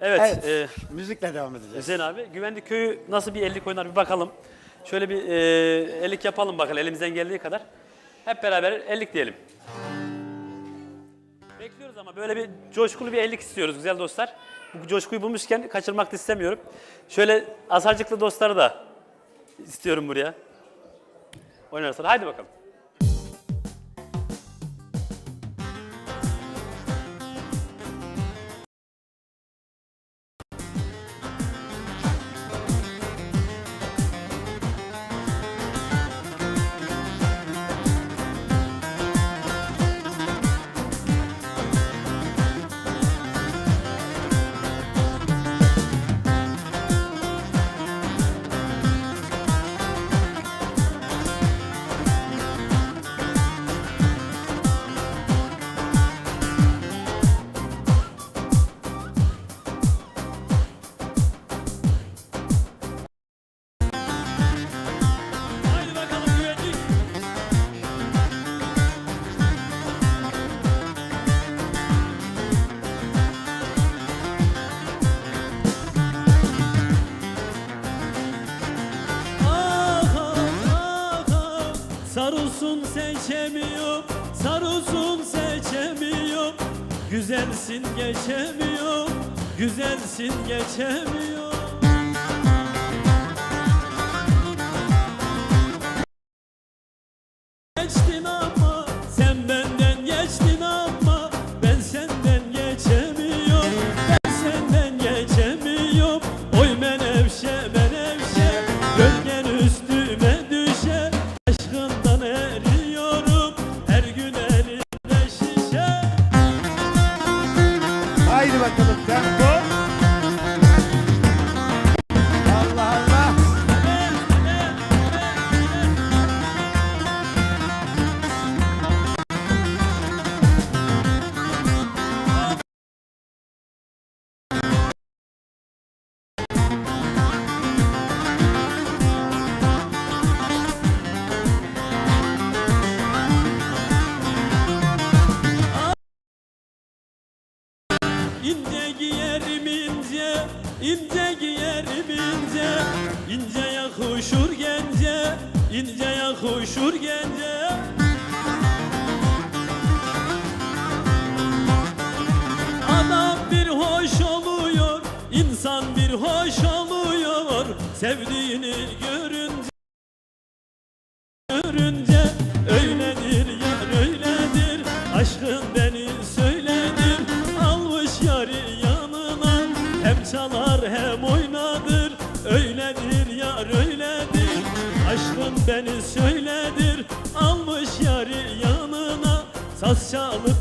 Evet, Evet. Müzikle devam e, edeceğiz. Hüseyin abi, Güvenlik Köyü nasıl bir ellik oynar bir bakalım. Şöyle bir e, ellik yapalım bakalım elimizden geldiği kadar. Hep beraber ellik diyelim. Bekliyoruz ama böyle bir coşkulu bir ellik istiyoruz güzel dostlar. Bu coşkuyu bulmuşken kaçırmak da istemiyorum. Şöyle asarcıklı dostları da istiyorum buraya. Oynarsan. Haydi bakalım. Güzelsin geçemiyor. Güzelsin geçemiyor İnce giyerim ince, ince giyerim ince. İnce yakışır gence, ince yakışır gence. Adam bir hoş oluyor, insan bir hoş oluyor. Sevdiğini görünce görünce öyledir yar öyledir. Aşkın beni söyledir almış yarı yanına. Saz çalıp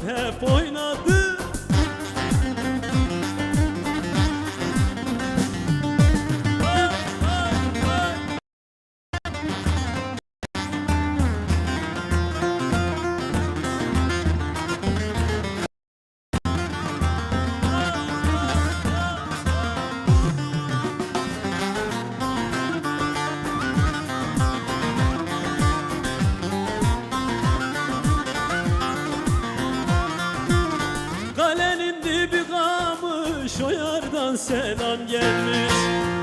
selam gelmiş.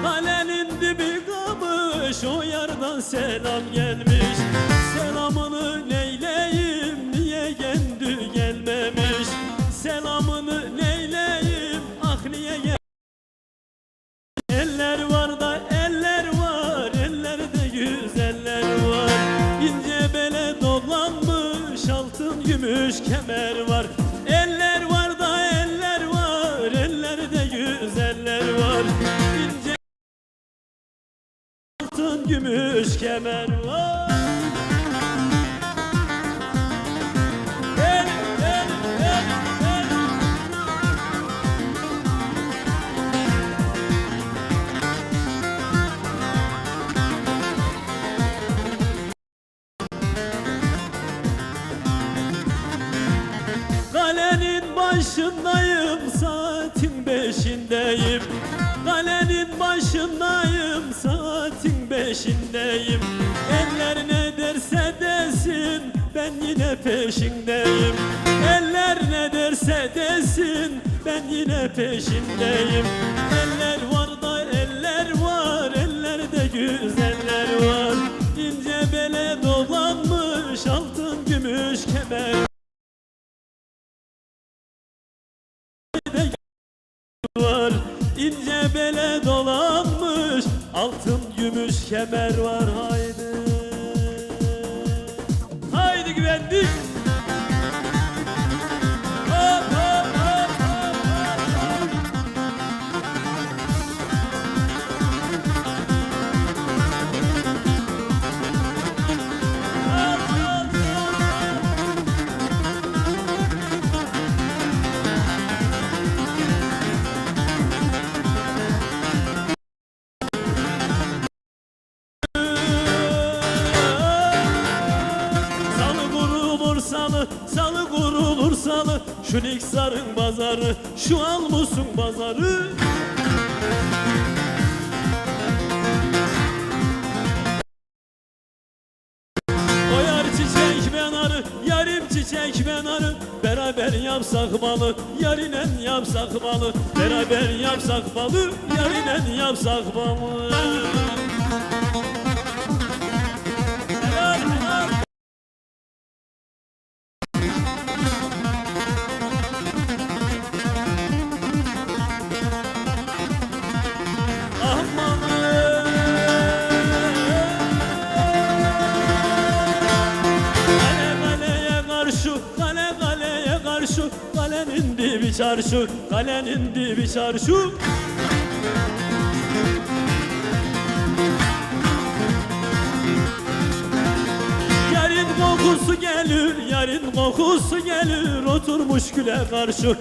Kalenin dibi kamış o yardan selam gelmiş. Selamını neyleyim niye kendi gelmemiş? Selamını neyleyim ah niye gel Eller var da eller var ellerde güzeller var. İnce bele dolanmış altın gümüş kemer var kemer var. Başındayım saatin beşindeyim. Kalenin başındayım peşindeyim. Eller ne derse desin ben yine peşindeyim. Eller ne derse desin ben yine peşindeyim. Eller var da eller var ellerde güzeller var. İnce bele dolanmış altın gümüş kemer. Var. İnce bele dolanmış altın gümüş kemer var haydi Şu Niksar'ın pazarı, şu Almus'un pazarı O yar çiçek ben arı, yarim çiçek ben arı Beraber yapsak balı, yarinen yapsak balı. Beraber yapsak balı, yarinen yapsak balı çarşı, kalenin dibi çarşı. Yarın kokusu gelir, yarın kokusu gelir Oturmuş güle karşı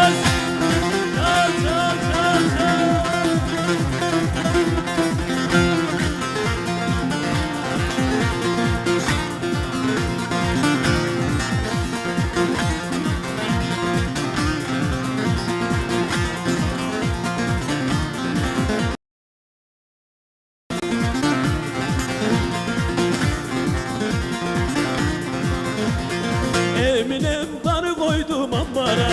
Sivas Çal Eminem darı koydum ambara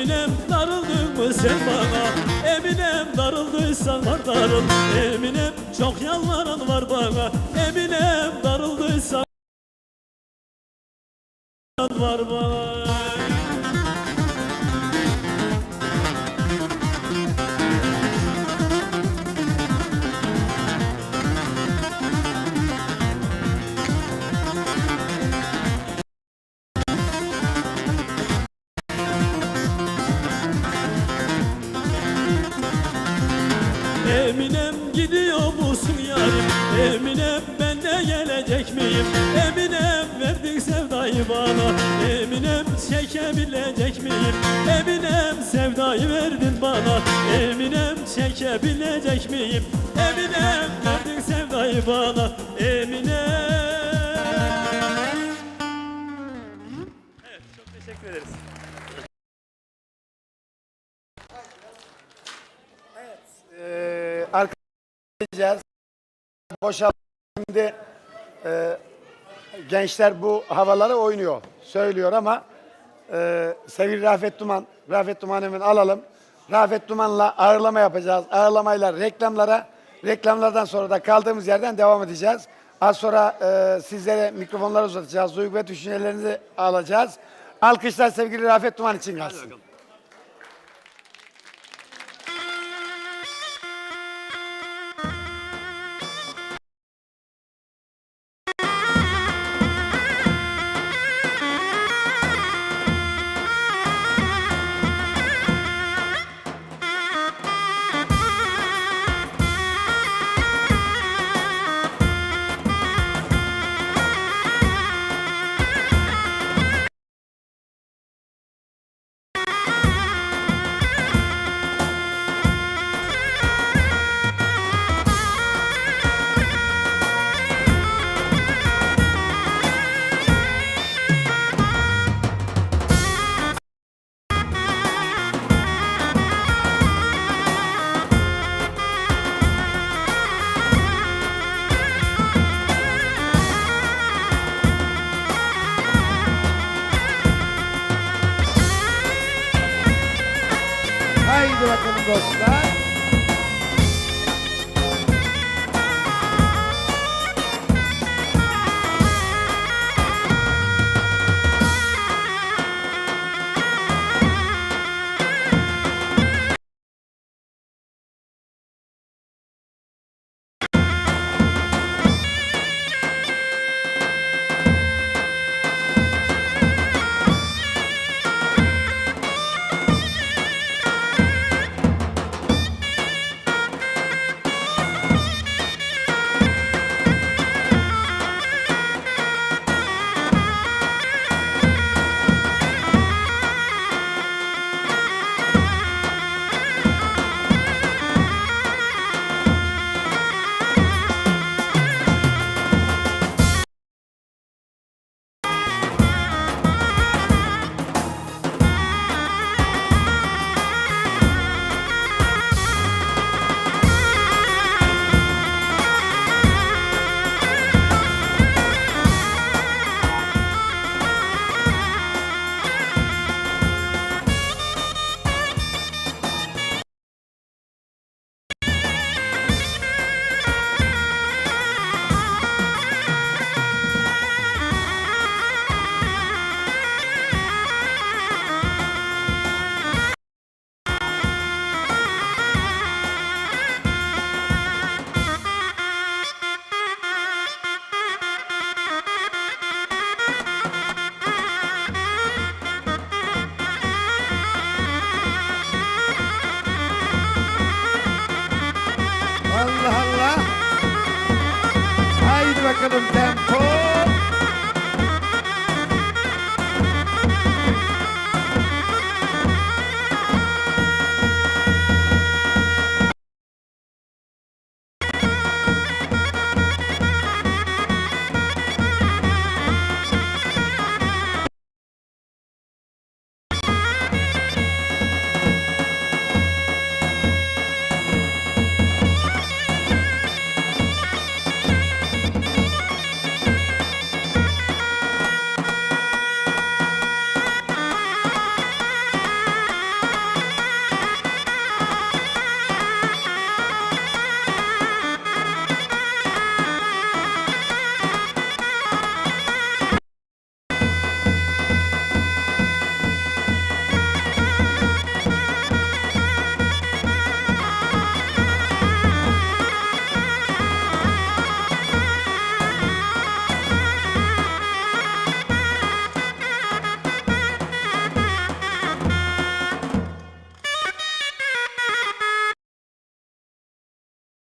Eminem darıldın mı sen bana? Eminem darıldıysan var darıl. Eminem çok yalvaran var bana. Eminem darıldıysan var bana çekebilecek miyim Eminem verdin sevdayı bana Eminem Evet, çok teşekkür ederiz. Ee, arkadaşlar boşalt şimdi e, gençler bu havaları oynuyor, söylüyor ama e, sevgili Rafet Duman, Rafet Duman'ı hemen alalım. Rafet Duman'la ağırlama yapacağız. Ağırlamayla reklamlara, reklamlardan sonra da kaldığımız yerden devam edeceğiz. Az sonra e, sizlere mikrofonları uzatacağız. Duygu ve düşüncelerinizi alacağız. Alkışlar sevgili Rafet Duman için gelsin. bakalım sen.